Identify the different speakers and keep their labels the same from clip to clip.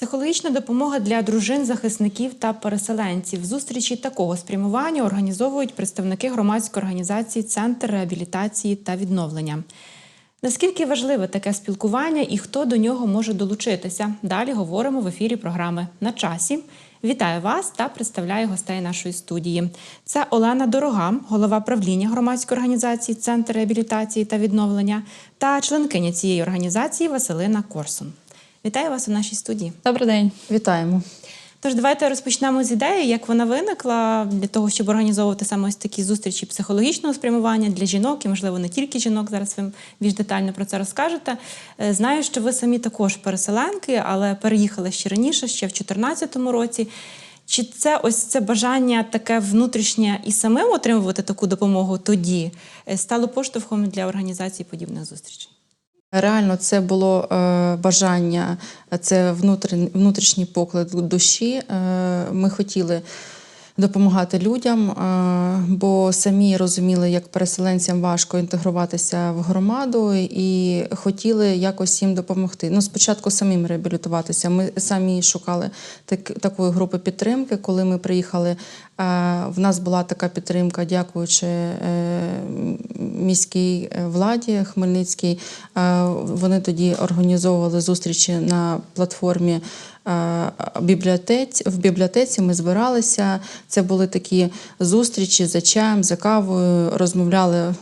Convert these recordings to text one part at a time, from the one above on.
Speaker 1: Психологічна допомога для дружин, захисників та переселенців. Зустрічі такого спрямування організовують представники громадської організації Центр реабілітації та відновлення. Наскільки важливе таке спілкування і хто до нього може долучитися? Далі говоримо в ефірі програми на часі. Вітаю вас та представляю гостей нашої студії. Це Олена Дорога, голова правління громадської організації Центр реабілітації та відновлення, та членкиня цієї організації Василина Корсун. Вітаю вас у нашій студії.
Speaker 2: Добрий день.
Speaker 3: Вітаємо.
Speaker 1: Тож давайте розпочнемо з ідеї, як вона виникла для того, щоб організовувати саме ось такі зустрічі психологічного спрямування для жінок, і можливо не тільки жінок. Зараз ви більш детально про це розкажете. Е, Знаю, що ви самі також переселенки, але переїхали ще раніше, ще в 2014 році. Чи це ось це бажання таке внутрішнє і самим отримувати таку допомогу тоді е, стало поштовхом для організації подібних зустрічей?
Speaker 3: Реально, це було е, бажання, це внутрі- внутрішній поклик душі. Е, ми хотіли допомагати людям, е, бо самі розуміли, як переселенцям важко інтегруватися в громаду, і хотіли якось їм допомогти. Ну, спочатку самим реабілітуватися. Ми самі шукали так, такої групи підтримки. Коли ми приїхали, в нас була така підтримка, дякуючи е, міській е, владі Хмельницькій. Е, Вони тоді організовували зустрічі на платформі е, бібліотець. В бібліотеці ми збиралися. Це були такі зустрічі за чаєм, за кавою, розмовляли е,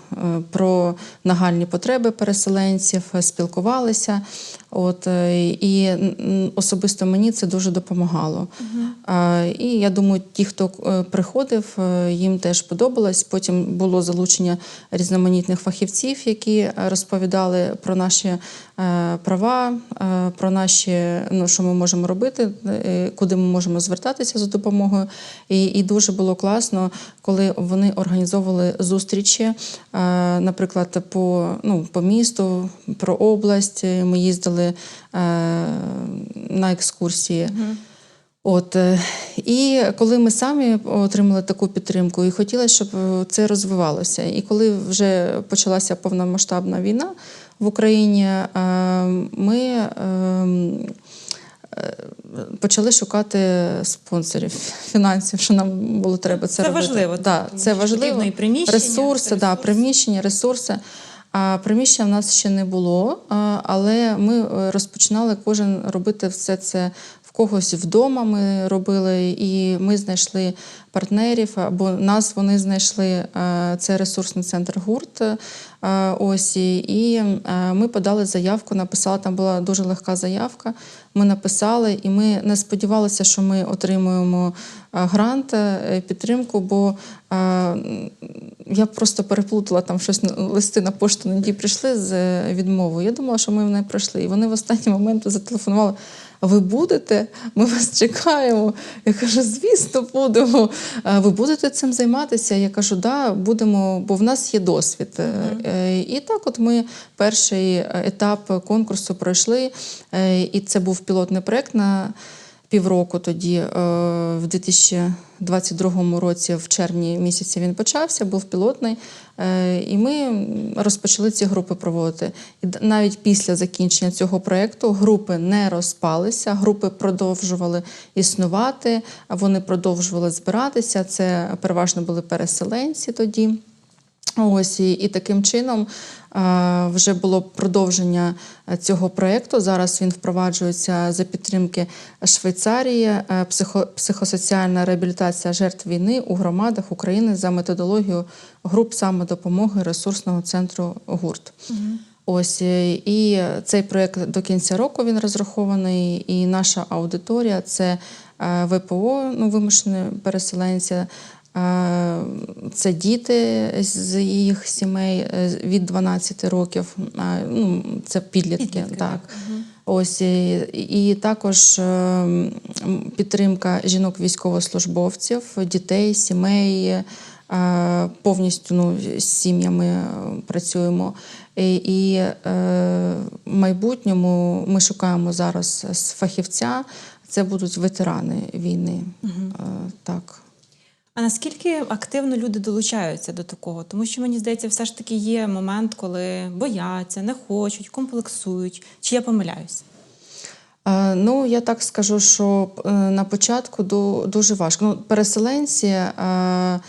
Speaker 3: про нагальні потреби переселенців, е, спілкувалися. От, е, і особисто мені це дуже допомагало. Е, І я думаю, ті, хто е, приходив, е, їм теж подобалось. Потім було залучення різноманітних фахівців, які е, розповідали про наші е, права, е, про наші, ну, що ми можемо робити, е, куди ми можемо звертатися за допомогою. І, і дуже було класно, коли вони організовували зустрічі, е, наприклад, по, ну, по місту, про область. Ми їздили е, на екскурсії. От е, і коли ми самі отримали таку підтримку, і хотілося, щоб е, це розвивалося. І коли вже почалася повномасштабна війна в Україні, е, ми е, е, почали шукати спонсорів, фінансів, що нам було треба це,
Speaker 1: Це
Speaker 3: робити.
Speaker 1: важливо,
Speaker 3: Да, це важливо.
Speaker 1: і приміщення,
Speaker 3: ресурси, да, приміщення, ресурси. А приміщення в нас ще не було, але ми е, розпочинали кожен робити все це когось вдома. Ми робили, і ми знайшли партнерів, або нас вони знайшли. е, Це ресурсний центр гурт. е, Ось і е, ми подали заявку, написали. Там була дуже легка заявка. Ми написали, і ми не сподівалися, що ми отримуємо грант, підтримку, бо я просто переплутала там щось листи на пошту не прийшли з відмовою. Я думала, що ми в неї пройшли. І вони в останній момент зателефонували. «А Ви будете? Ми вас чекаємо. Я кажу, звісно, будемо. Ви будете цим займатися? Я кажу, да, будемо, бо в нас є досвід. Е, І так, от ми перший етап конкурсу пройшли, е, і це був пілотний проект на півроку тоді, е, в 2022 році, в червні місяці він почався, був пілотний. Е, І ми розпочали ці групи проводити. І навіть після закінчення цього проєкту групи не розпалися, групи продовжували існувати, вони продовжували збиратися. Це переважно були переселенці тоді. Ось і, і таким чином е, вже було продовження е, цього проєкту. Зараз він впроваджується за підтримки Швейцарії, е, психо, психосоціальна реабілітація жертв війни у громадах України за методологією груп самодопомоги ресурсного центру ГУРТ. Ось е, і цей проєкт до кінця року він розрахований, і наша аудиторія це ВПО, ну вимушені переселенці. Е, Це діти з їх сімей е, від 12 років. Ну, це підлітки.
Speaker 1: Підлітки,
Speaker 3: так.
Speaker 1: так.
Speaker 3: Ось і, і також е, підтримка жінок військовослужбовців, дітей, сімей. Повністю ну, з сім'ями працюємо. І, і е, в майбутньому ми шукаємо зараз з фахівця. Це будуть ветерани війни. Е, так.
Speaker 1: А наскільки активно люди долучаються до такого? Тому що мені здається, все ж таки є момент, коли бояться, не хочуть, комплексують. Чи я помиляюсь?
Speaker 3: Е, Ну, я так скажу, що е, на початку дуже важко. Ну, переселенці е,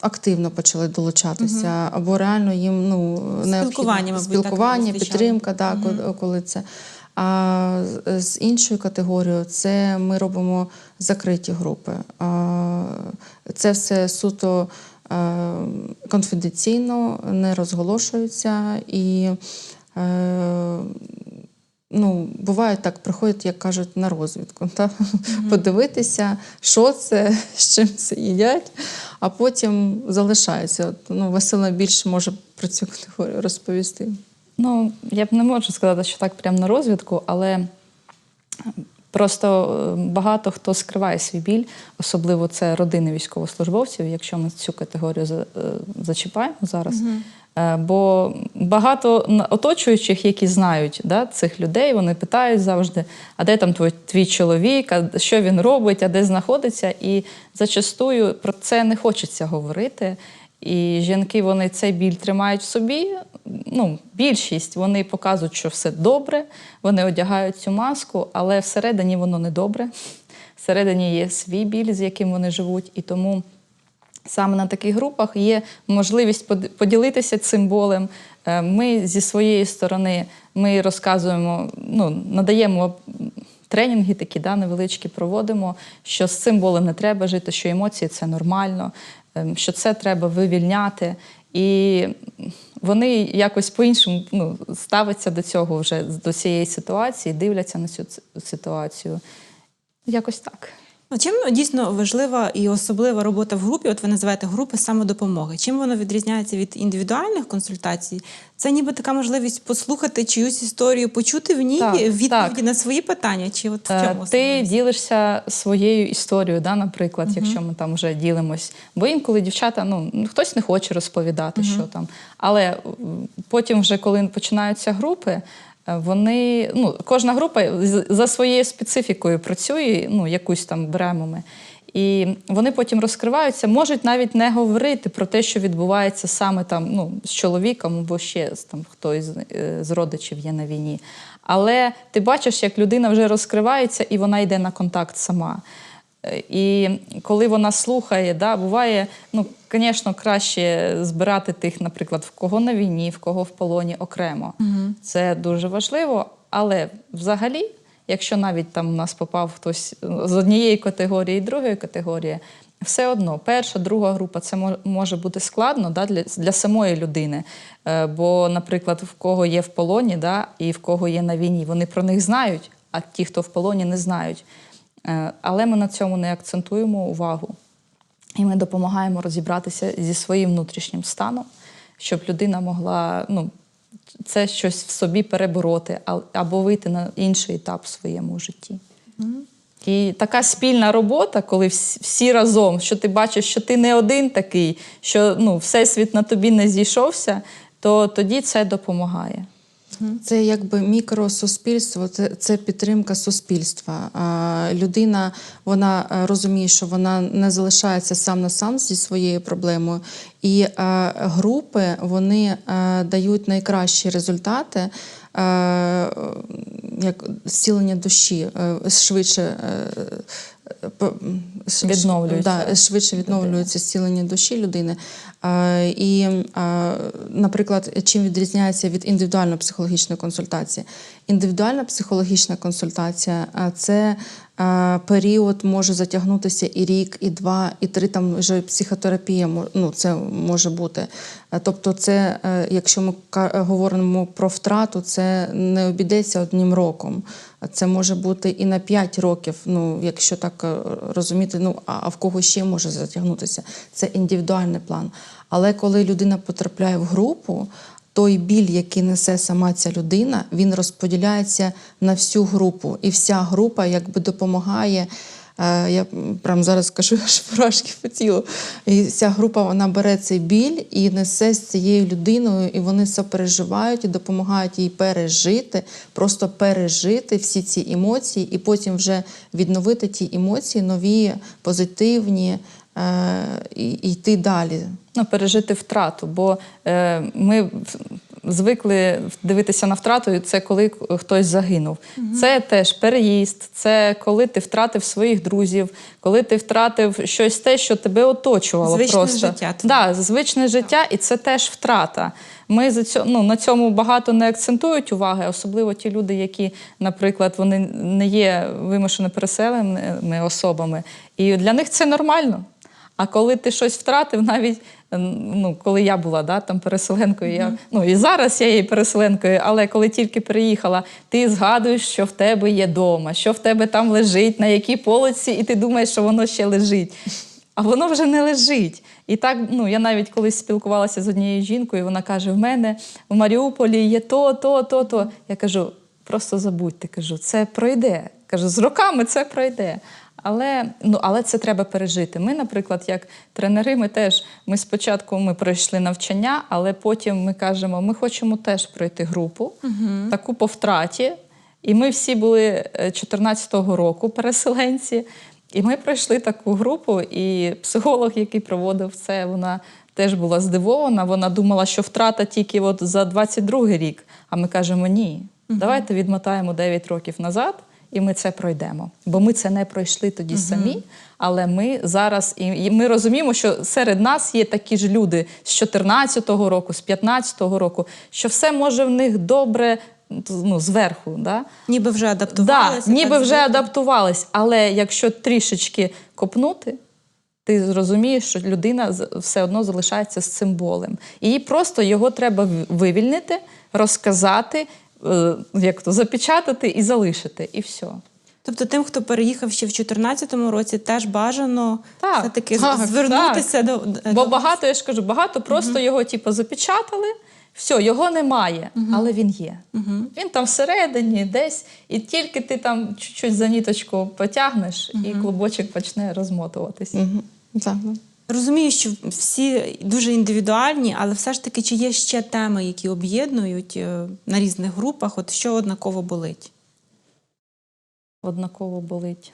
Speaker 3: активно почали долучатися, або реально їм ну,
Speaker 1: Спілкування, мабуть,
Speaker 3: спілкування,
Speaker 1: зустрічали.
Speaker 3: підтримка, так, коли- коли це. А з- іншою категорією це ми робимо закриті групи. Це все суто е, конфіденційно, не розголошується і. е, Ну, буває так, приходять, як кажуть, на розвідку, та? подивитися, що це, з чим це їдять, а потім залишаються. Ну, Васила більше може про цю категорію розповісти.
Speaker 2: Ну, я б не можу сказати, що так прямо на розвідку, але просто е, багато хто скриває свій біль, особливо це родини військовослужбовців, якщо ми цю категорію е, зачіпаємо зараз. Е, Бо багато оточуючих, які знають да, цих людей, вони питають завжди, а де там твій, твій чоловік, а що він робить, а де знаходиться. І зачастую про це не хочеться говорити. І жінки вони цей біль тримають в собі. Ну, більшість вони показують, що все добре, вони одягають цю маску, але всередині воно не добре. Всередині є свій біль, з яким вони живуть, і тому саме на таких групах є можливість поділитися цим болем. Е, Ми зі своєї сторони ми розказуємо, ну, надаємо тренінги такі да, невеличкі проводимо, що з цим болем не треба жити, що емоції це нормально, що це треба вивільняти. І вони якось по-іншому ну, ставляться до цього вже до цієї ситуації, дивляться на цю ситуацію. Якось так.
Speaker 1: Ну, Чим дійсно важлива і особлива робота в групі? От ви називаєте групи самодопомоги. Чим воно відрізняється від індивідуальних консультацій? Це ніби така можливість послухати чиюсь історію, почути в ній
Speaker 2: Так,
Speaker 1: відповіді
Speaker 2: так.
Speaker 1: на свої питання. Чи от в
Speaker 2: Е,
Speaker 1: чому
Speaker 2: Ти ділишся своєю історією, да, наприклад, якщо ми там вже ділимось. Бо інколи дівчата, ну хтось не хоче розповідати, що там. Але потім, вже коли починаються групи, вони ну кожна група з- за своєю специфікою працює, ну якусь там беремо ми. І вони потім розкриваються, можуть навіть не говорити про те, що відбувається саме там ну, з чоловіком або ще там хто із е, з родичів є на війні. Але ти бачиш, як людина вже розкривається і вона йде на контакт сама. Е, І коли вона слухає, да, буває, ну, звісно, краще збирати тих, наприклад, в кого на війні, в кого в полоні окремо. Це дуже важливо. Але взагалі, якщо навіть там у нас попав хтось з однієї категорії і другої категорії, все одно, перша, друга група це може бути складно да, для, для самої людини. Е, бо, наприклад, в кого є в полоні, да, і в кого є на війні, вони про них знають, а ті, хто в полоні, не знають. Е, Але ми на цьому не акцентуємо увагу. І ми допомагаємо розібратися зі своїм внутрішнім станом, щоб людина могла ну, це щось в собі перебороти або вийти на інший етап в своєму житті. І така спільна робота, коли всі, всі разом, що ти бачиш, що ти не один такий, що ну, всесвіт на тобі не зійшовся, то тоді це допомагає.
Speaker 3: Це якби мікросуспільство, це, це підтримка суспільства. А, людина вона е, розуміє, що вона не залишається сам на сам зі своєю проблемою. І е, групи вони е, дають найкращі результати. Як зцілення душі швидше
Speaker 2: Відновлюється.
Speaker 3: Да, швидше відновлюється зцілення душі людини. І, наприклад, чим відрізняється від індивідуальної психологічної консультації? Індивідуальна психологічна консультація це період може затягнутися і рік, і два, і три. Там вже психотерапія ну, це може бути. Тобто, це, е, якщо ми говоримо про втрату, це не обійдеться одним роком. Це може бути і на 5 років, ну якщо так е, розуміти, ну а а в кого ще може затягнутися. Це індивідуальний план. Але коли людина потрапляє в групу, той біль, який несе сама ця людина, він розподіляється на всю групу, і вся група якби допомагає. Е, Я прямо зараз скажу, аж по тілу. І ця група вона бере цей біль і несе з цією людиною, і вони сопереживають і допомагають їй пережити, просто пережити всі ці емоції, і потім вже відновити ті емоції, нові, позитивні, е, і, йти далі.
Speaker 2: ну, пережити втрату. Бо е, ми звикли дивитися на втрату, це коли хтось загинув. Це теж переїзд, це коли ти втратив своїх друзів, коли ти втратив щось те, що тебе оточувало.
Speaker 1: Звичне
Speaker 2: просто.
Speaker 1: життя.
Speaker 2: Да, звичне життя, і це теж втрата. Ми за цьо, ну, на цьому багато не акцентують уваги, особливо ті люди, які, наприклад, вони не є вимушено переселеними особами. І для них це нормально. А коли ти щось втратив, навіть ну, коли я була да, там переселенкою, я, ну і зараз я є переселенкою, але коли тільки приїхала, ти згадуєш, що в тебе є дома, що в тебе там лежить, на якій полиці, і ти думаєш, що воно ще лежить. А воно вже не лежить. І так, ну я навіть колись спілкувалася з однією жінкою, вона каже: в мене в Маріуполі є то, то, то, то. Я кажу, просто забудьте, кажу, це пройде. Кажу, з роками це пройде. Але, ну, але це треба пережити. Ми, наприклад, як тренери, ми теж ми спочатку ми пройшли навчання, але потім ми кажемо, ми хочемо теж пройти групу, таку по втраті. І ми всі були е, 14-го року переселенці. І ми пройшли таку групу, і психолог, який проводив це, вона теж була здивована. Вона думала, що втрата тільки от за 22-й рік. А ми кажемо ні. Давайте відмотаємо 9 років назад, і ми це пройдемо. Бо ми це не пройшли тоді самі. Але ми зараз і ми розуміємо, що серед нас є такі ж люди з 14-го року, з 15-го року, що все може в них добре ну, зверху. Да?
Speaker 1: Ніби вже
Speaker 2: Да,
Speaker 1: адаптувалися.
Speaker 2: ніби вже
Speaker 1: звикли.
Speaker 2: адаптувались, але якщо трішечки копнути, ти зрозумієш, що людина все одно залишається з цим болем. І просто його треба вивільнити, розказати, як то запечатати і залишити, і все.
Speaker 1: Тобто тим, хто переїхав ще в 2014 році, теж бажано
Speaker 2: Так,
Speaker 1: все-таки
Speaker 2: так,
Speaker 1: звернутися до,
Speaker 2: Бо багато, я ж кажу, багато просто його типу, запечатали, все, його немає, але він є. Він там всередині, десь, і тільки ти там чуть-чуть за ніточку потягнеш, і клубочок почне розмотуватись.
Speaker 3: Мгм. Так.
Speaker 1: Розумію, що всі дуже індивідуальні, але все ж таки, чи є ще теми, які об'єднують е, на різних групах, от що однаково болить?
Speaker 2: Однаково болить.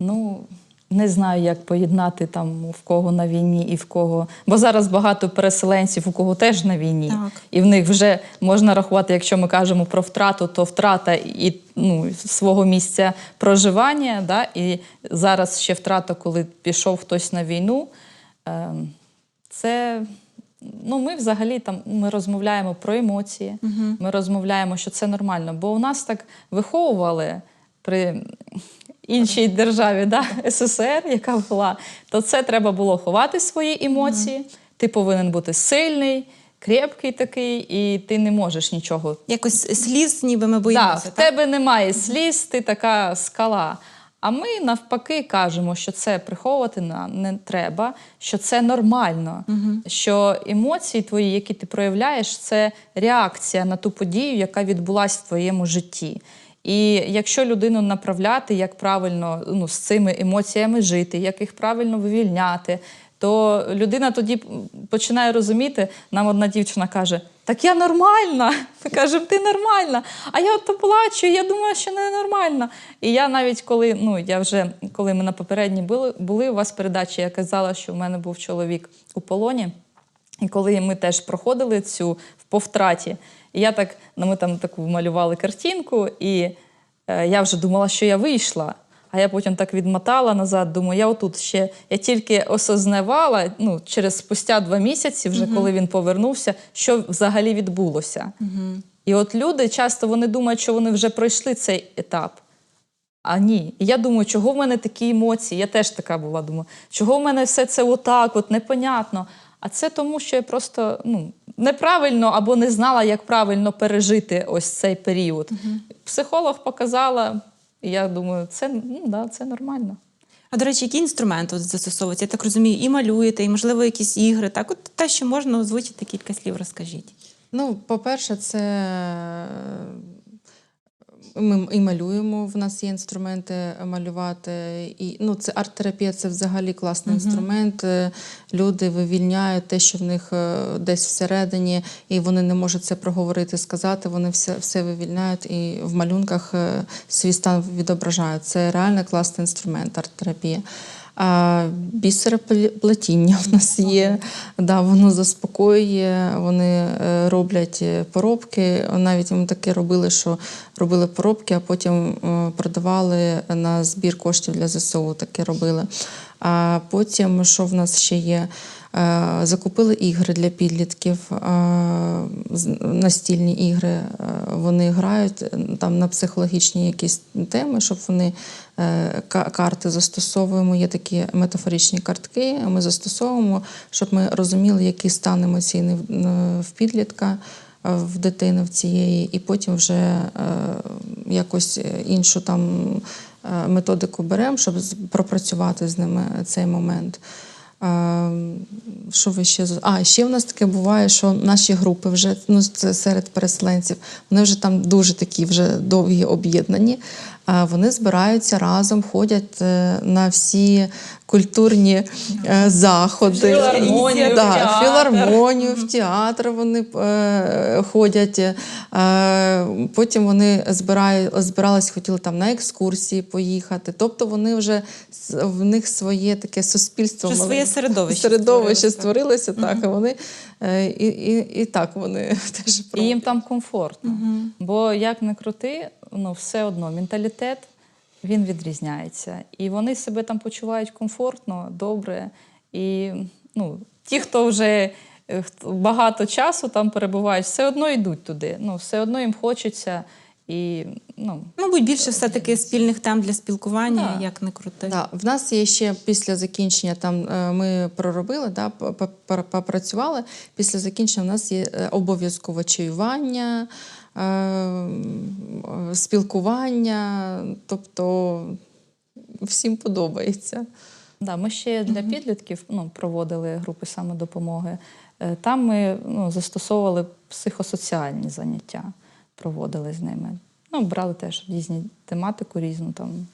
Speaker 2: Ну, не знаю, як поєднати там в кого на війні і в кого. Бо зараз багато переселенців, у кого теж на війні.
Speaker 1: Так.
Speaker 2: І в них вже можна рахувати, якщо ми кажемо про втрату, то втрата і ну, свого місця проживання. Да? І зараз ще втрата, коли пішов хтось на війну. Ем, це. Ну, ми взагалі там ми розмовляємо про емоції, ми розмовляємо, що це нормально. Бо у нас так виховували при іншій державі, да, СССР, яка була, то це треба було ховати свої емоції. Ти повинен бути сильний, крепкий такий, і ти не можеш нічого
Speaker 1: Якось сліз, ніби ми
Speaker 2: Да,
Speaker 1: боїмося.
Speaker 2: в тебе немає сліз, ти така скала. А ми навпаки кажемо, що це приховувати на- не треба, що це нормально, що емоції твої, які ти проявляєш, це реакція на ту подію, яка відбулася в твоєму житті. І якщо людину направляти, як правильно ну, з цими емоціями жити, як їх правильно вивільняти, то людина тоді починає розуміти. Нам одна дівчина каже: Так я нормальна. Ми кажемо, ти нормальна. А я от плачу, я думаю, що не нормальна. І я навіть коли, ну я вже коли ми на попередній були, були у вас передачі, я казала, що в мене був чоловік у полоні. І коли ми теж проходили цю по втраті, і я так, ну ми там таку малювали картинку, і е, я вже думала, що я вийшла. А я потім так відмотала назад, думаю, я отут ще я тільки осознавала ну, через спустя два місяці, вже коли він повернувся, що взагалі відбулося. І от люди часто вони думають, що вони вже пройшли цей етап. А ні. І я думаю, чого в мене такі емоції? Я теж така була. Думаю, чого в мене все це отак, от непонятно. А це тому, що я просто ну, неправильно або не знала, як правильно пережити ось цей період. Психолог показала, і я думаю, це, ну, да, це нормально.
Speaker 1: А до речі, які інструменти застосовуються? Я так розумію, і малюєте, і можливо якісь ігри. Так, от те, що можна озвучити кілька слів, розкажіть.
Speaker 3: Ну, по-перше, це ми і малюємо. В нас є інструменти малювати. І, ну, це арт-терапія це взагалі класний інструмент. Е, Люди вивільняють те, що в них е, десь всередині, і вони не можуть це проговорити, сказати. Вони все, все вивільняють і в малюнках е, свій стан відображають. Це реально класний інструмент арт-терапія. Бісероплетіння в нас є. Да, воно заспокоює, вони е, роблять е, поробки. Навіть ми таке робили, що робили поробки, а потім е, продавали на збір коштів для ЗСУ. Таке робили. А потім, що в нас ще є? Е, Закупили ігри для підлітків, е, настільні ігри. е, Вони грають там на психологічні якісь теми, щоб вони карти застосовуємо. Є такі метафоричні картки. Ми застосовуємо, щоб ми розуміли, який стан емоційний в- підлітка. В дитини в цієї, і потім вже е, якось іншу там методику беремо, щоб пропрацювати з ними цей момент. Що ви ще А, ще в нас таке буває, що наші групи вже ну, серед переселенців, вони вже там дуже такі вже довгі об'єднані. А Вони збираються разом, ходять е, на всі культурні е, заходи.
Speaker 2: Філармонію, в театр.
Speaker 3: філармонію, в театр вони е, ходять. Потім вони збирають, збирались, хотіли там на екскурсії поїхати. Тобто вони вже в них своє таке суспільство.
Speaker 1: Вже своє середовище
Speaker 3: середовище
Speaker 1: створилося.
Speaker 3: створилося, так, а вони е, і, і, і так вони теж
Speaker 2: І їм там комфортно. Бо як не крути, ну все одно менталітет він відрізняється. І вони себе там почувають комфортно, добре. І ну, ті, хто вже е, багато часу там перебувають, все одно йдуть туди. Ну, все одно їм хочеться. І, ну,
Speaker 1: Мабуть, більше все-таки спільних тем для спілкування,
Speaker 2: Да.
Speaker 1: як не крути.
Speaker 3: Да, в нас є ще після закінчення, там е, ми проробили, да, попрацювали. Після закінчення в нас є е, обов'язкове чаювання, е, спілкування, тобто всім подобається.
Speaker 2: Да, ми ще для підлітків ну, проводили групи самодопомоги. Там ми ну, застосовували психосоціальні заняття, проводили з ними. Ну, брали теж різні тематику різну. Там.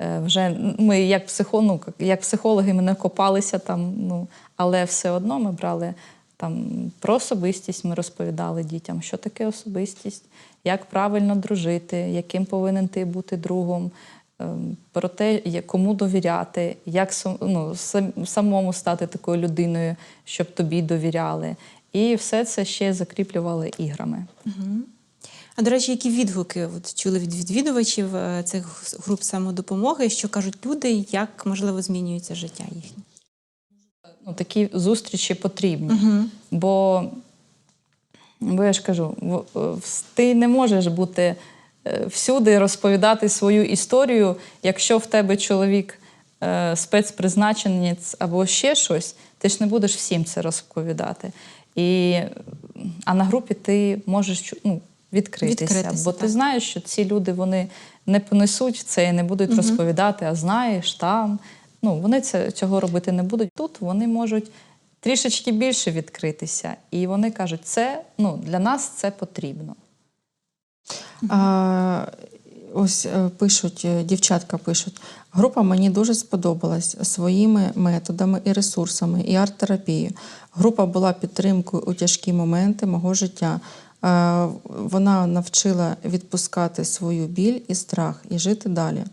Speaker 2: Е, Вже ми як, психо, ну, як психологи ми не копалися там, ну, але все одно ми брали там про особистість, ми розповідали дітям, що таке особистість, як правильно дружити, яким повинен ти бути другом, ем, про те, кому довіряти, як ну, самому стати такою людиною, щоб тобі довіряли. І все це ще закріплювали іграми.
Speaker 1: А до речі, які відгуки от, чули від відвідувачів е, цих груп самодопомоги, що кажуть люди, як можливо змінюється життя їхнє?
Speaker 2: Ну, такі зустрічі потрібні. Бо, бо я ж кажу, в- ти не можеш бути е, всюди розповідати свою історію, якщо в тебе чоловік е, спецпризначенець або ще щось, ти ж не будеш всім це розповідати. І, а на групі ти можеш ну, відкритися,
Speaker 1: Відкритися,
Speaker 2: бо
Speaker 1: так.
Speaker 2: ти знаєш, що ці люди вони не понесуть це і не будуть розповідати, а знаєш там. Ну, вони це, цього робити не будуть. Тут вони можуть трішечки більше відкритися. І вони кажуть, це ну, для нас це потрібно.
Speaker 3: А, ось е, пишуть, е, дівчатка пишуть. Група мені дуже сподобалась своїми методами і ресурсами, і арт-терапією. Група була підтримкою у тяжкі моменти мого життя. Е, Вона навчила відпускати свою біль і страх і жити далі.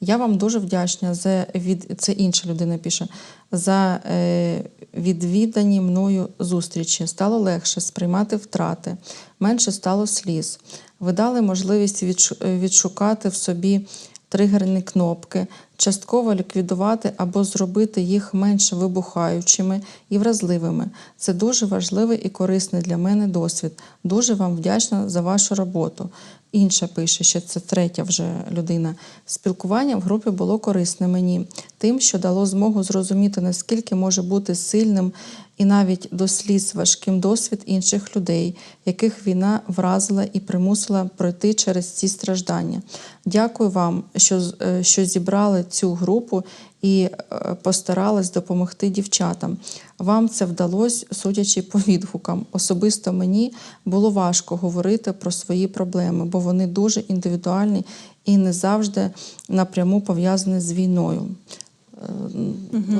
Speaker 3: Я вам дуже вдячна за від це інша людина пише за е, відвідані мною зустрічі. Стало легше сприймати втрати, менше стало сліз. Ви дали можливість відшукати в собі тригерні кнопки, частково ліквідувати або зробити їх менш вибухаючими і вразливими. Це дуже важливий і корисний для мене досвід. Дуже вам вдячна за вашу роботу. Інша пише, що це третя вже людина. Спілкування в групі було корисне мені, тим, що дало змогу зрозуміти, наскільки може бути сильним і навіть до сліз важким досвід інших людей, яких війна вразила і примусила пройти через ці страждання. Дякую вам, що, е, що зібрали цю групу і е, постарались допомогти дівчатам. Вам це вдалося, судячи по відгукам. Особисто мені було важко говорити про свої проблеми, бо вони дуже індивідуальні і не завжди напряму пов'язані з війною.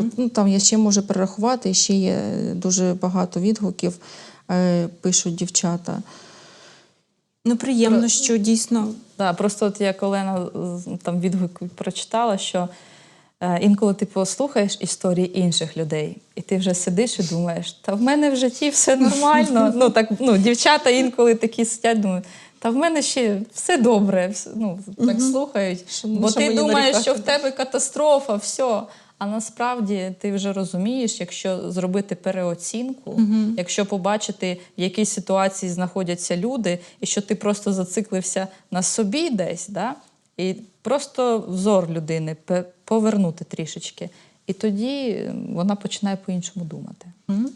Speaker 3: От, ну, там я ще можу перерахувати, ще є дуже багато відгуків, е, пишуть дівчата.
Speaker 1: Ну, приємно, що дійсно
Speaker 2: Да, просто от як Олена там відгук прочитала, що Е, Інколи ти послухаєш історії інших людей, і ти вже сидиш і думаєш, та в мене в житті все нормально. Ну так ну, дівчата інколи такі сидять, думають, та в мене ще все добре. Ну, так слухають. Бо ти думаєш, що в тебе катастрофа, все. А насправді ти вже розумієш, якщо зробити переоцінку, якщо побачити, в якій ситуації знаходяться люди, і що ти просто зациклився на собі десь, да? і просто взор людини повернути трішечки. І тоді вона починає по-іншому думати.
Speaker 1: Ну,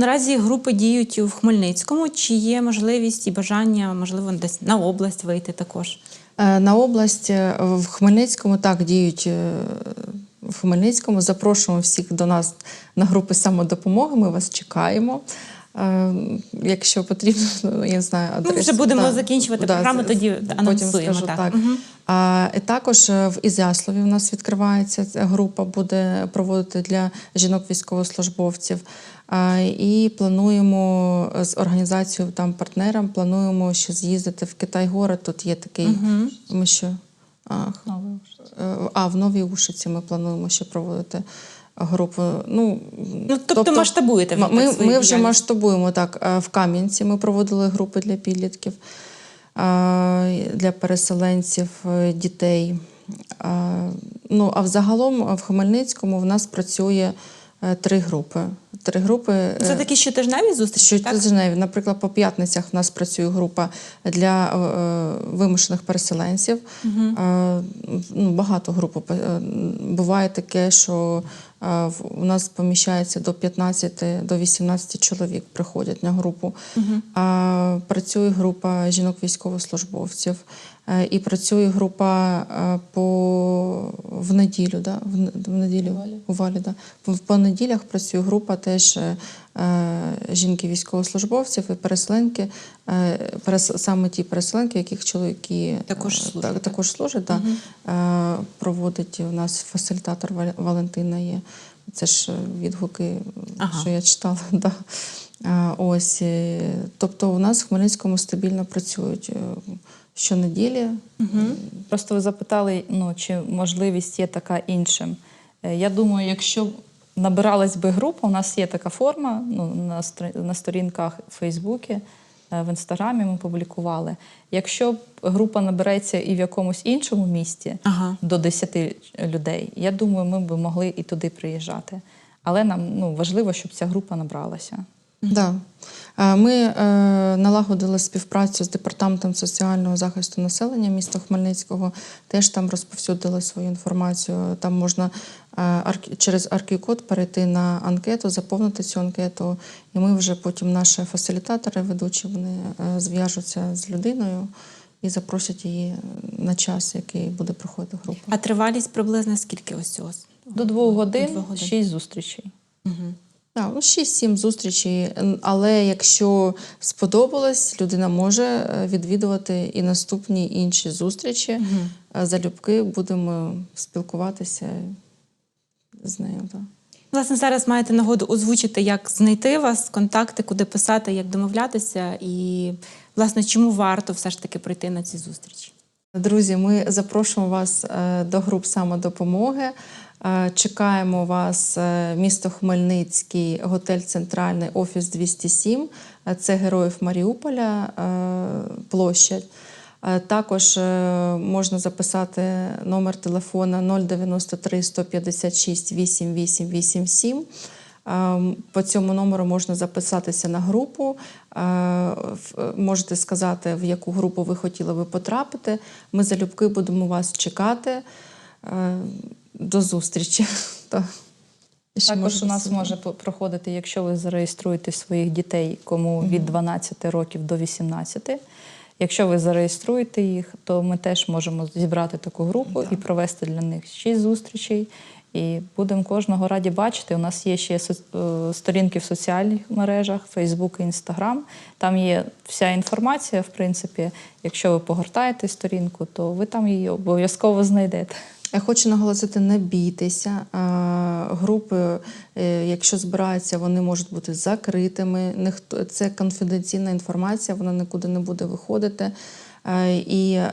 Speaker 1: Наразі групи діють в Хмельницькому. Чи є можливість і бажання, можливо, десь на область вийти також?
Speaker 3: Е, На область е, в Хмельницькому так діють е, в Хмельницькому. Запрошуємо всіх до нас на групи самодопомоги. Ми вас чекаємо. Е, Якщо потрібно, ну, я не знаю,
Speaker 1: Ну,
Speaker 3: адресу.
Speaker 1: вже будемо
Speaker 3: Да.
Speaker 1: закінчувати
Speaker 3: Да,
Speaker 1: програму, тоді
Speaker 3: потім
Speaker 1: анонсуємо,
Speaker 3: скажу,
Speaker 1: так. Мгм.
Speaker 3: А, і також е, в Ізяславі у нас відкривається ця група, буде проводити для жінок військовослужбовців. А, і плануємо з організацією там партнером, плануємо ще з'їздити в Китай-город. Тут є такий. Ми що? А, Е, А, в Новій Ушиці ми плануємо ще проводити групу. Ну,
Speaker 1: Ну, тобто масштабуєте вже
Speaker 3: м- ми,
Speaker 1: так
Speaker 3: ми вже масштабуємо так. Е, В Кам'янці ми проводили групи для підлітків, е, для переселенців, е, дітей. Е, Ну, а взагалом в Хмельницькому в нас працює е, три групи. Три групи. е,
Speaker 1: Це такі щотижневі зустрічі, так?
Speaker 3: Щотижневі. Наприклад, по п'ятницях в нас працює група для е, вимушених переселенців. Е, ну, багато груп. Е, Буває таке, що е, у нас поміщається до 15 до 18 чоловік приходять на групу. А, працює група жінок-військовослужбовців. Е, І працює група е, по в неділю, да? в, в неділю у Валі, да. В понеділях працює група теж е, е, жінки військовослужбовців і переселенки, перес, саме ті переселенки, яких чоловіки
Speaker 1: Також служать,
Speaker 3: так,
Speaker 1: так?
Speaker 3: також служать. Да. Е, проводить у нас фасилітатор Валентина є. Це ж е, відгуки,
Speaker 1: Ага.
Speaker 3: що я читала. Да. Ось, е, тобто у нас в Хмельницькому стабільно працюють е, щонеділі.
Speaker 2: Просто ви запитали, ну, чи можливість є така іншим. Я думаю, якщо набиралась би група, у нас є така форма ну, на, сторінках в Фейсбуці, в Інстаграмі ми публікували. Якщо група набереться і в якомусь іншому місті
Speaker 1: Ага.
Speaker 2: до 10 людей, я думаю, ми б могли і туди приїжджати. Але нам ну, важливо, щоб ця група набралася.
Speaker 3: Да. Е, Ми е, налагодили співпрацю з департаментом соціального захисту населення міста Хмельницького. Теж там розповсюдили свою інформацію. Там можна е, арк- через аркікод перейти на анкету, заповнити цю анкету. І ми вже потім наші фасилітатори, ведучі, вони зв'яжуться з людиною і запросять її на час, який буде проходити група.
Speaker 1: А тривалість приблизно скільки ось цього?
Speaker 2: До двох годин,
Speaker 1: двох годин.
Speaker 2: шість зустрічей.
Speaker 3: Так, ну 6-7 зустрічей. Але якщо сподобалось, людина може е, відвідувати і наступні інші зустрічі. Е, Залюбки будемо спілкуватися з нею. Так.
Speaker 1: Власне, зараз маєте нагоду озвучити, як знайти вас, контакти, куди писати, як домовлятися, і власне чому варто все ж таки прийти на ці зустрічі.
Speaker 3: Друзі, ми запрошуємо вас е, до груп самодопомоги. Чекаємо вас е, місто Хмельницький, готель Центральний, офіс 207. Е, Це героїв Маріуполя е, площадь. Також можна записати номер телефона 093 156 8887. Ем, По цьому номеру можна записатися на групу. Можете сказати, в яку групу ви хотіли би потрапити. Ми залюбки будемо вас чекати. До зустрічі. Так.
Speaker 2: Також у нас може проходити, якщо ви зареєструєте своїх дітей, кому від 12 років до 18. Якщо ви зареєструєте їх, то ми теж можемо зібрати таку групу і провести для них шість зустрічей. І будемо кожного раді бачити. У нас є ще е, сторінки в соціальних мережах, Facebook і Instagram. Там є вся інформація, в принципі. Якщо ви погортаєте сторінку, то ви там її обов'язково знайдете.
Speaker 3: Я хочу наголосити, не бійтеся. Групи, е, якщо збираються, вони можуть бути закритими. Це конфіденційна інформація, вона нікуди не буде виходити. Е, І е,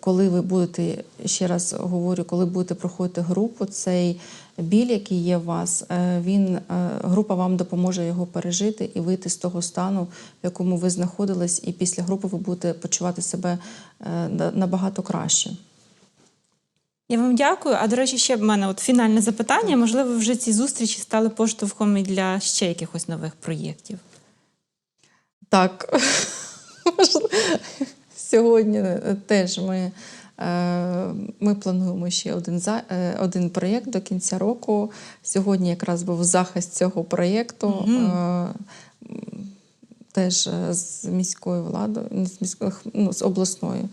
Speaker 3: коли ви будете, ще раз говорю, коли будете проходити групу, цей біль, який є у вас, він група вам допоможе його пережити і вийти з того стану, в якому ви знаходились, і після групи ви будете почувати себе набагато краще.
Speaker 1: Я вам дякую. А до речі, ще в мене от фінальне запитання. Можливо, вже ці зустрічі стали поштовхом і для ще якихось нових проєктів.
Speaker 3: Так, сьогодні е, теж ми, е, ми плануємо ще один, е, один проєкт до кінця року. Сьогодні якраз був захист цього проєкту. Е, Теж з міською владою, з міською, ну, з обласною.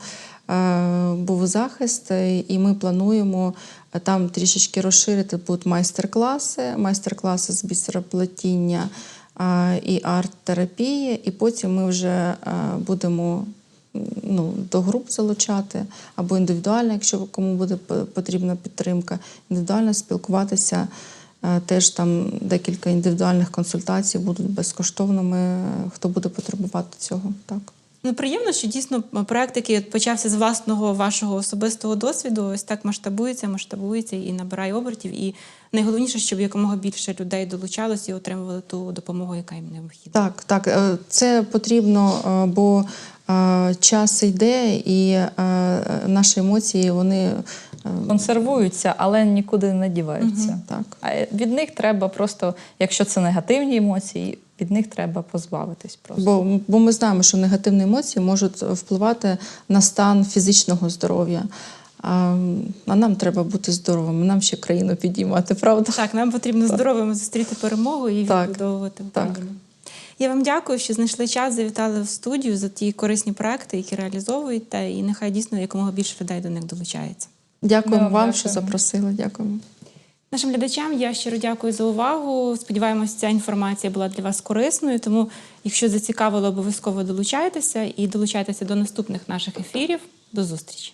Speaker 3: Е, Був захист, е, і ми плануємо е, там трішечки розширити будуть майстер-класи, майстер-класи з бісероплетіння і арт-терапії, і потім ми вже будемо ну, до груп залучати або індивідуально, якщо кому буде потрібна підтримка, індивідуально спілкуватися. Теж там декілька індивідуальних консультацій будуть безкоштовними, хто буде потребувати цього. Так.
Speaker 1: Ну, приємно, що дійсно проект, який почався з власного вашого особистого досвіду, ось так масштабується, масштабується і набирає обертів. І найголовніше, щоб якомога більше людей долучалось і отримували ту допомогу, яка їм необхідна.
Speaker 3: Так, так, е, це потрібно, е, бо час йде, і е, наші емоції вони е,
Speaker 2: Консервуються, але нікуди не діваються.
Speaker 3: так.
Speaker 2: А від них треба просто, якщо це негативні емоції, від них треба позбавитись просто.
Speaker 3: Бо, бо ми знаємо, що негативні емоції можуть впливати на стан фізичного здоров'я. А, а нам треба бути здоровими, нам ще країну підіймати, правда?
Speaker 1: Так, нам потрібно здоровими зустріти перемогу і
Speaker 3: Так.
Speaker 1: відбудовувати
Speaker 3: Так.
Speaker 1: Я вам дякую, що знайшли час, завітали в студію за ті корисні проекти, які реалізовуєте, і нехай дійсно якомога більше людей до них долучається.
Speaker 3: Дякуємо вам,
Speaker 2: вам
Speaker 3: що запросили. Дякуємо.
Speaker 1: Нашим глядачам я щиро дякую за увагу. Сподіваємось, ця інформація була для вас корисною. Тому, якщо зацікавило, обов'язково долучайтеся і долучайтеся до наступних наших ефірів. До зустрічі!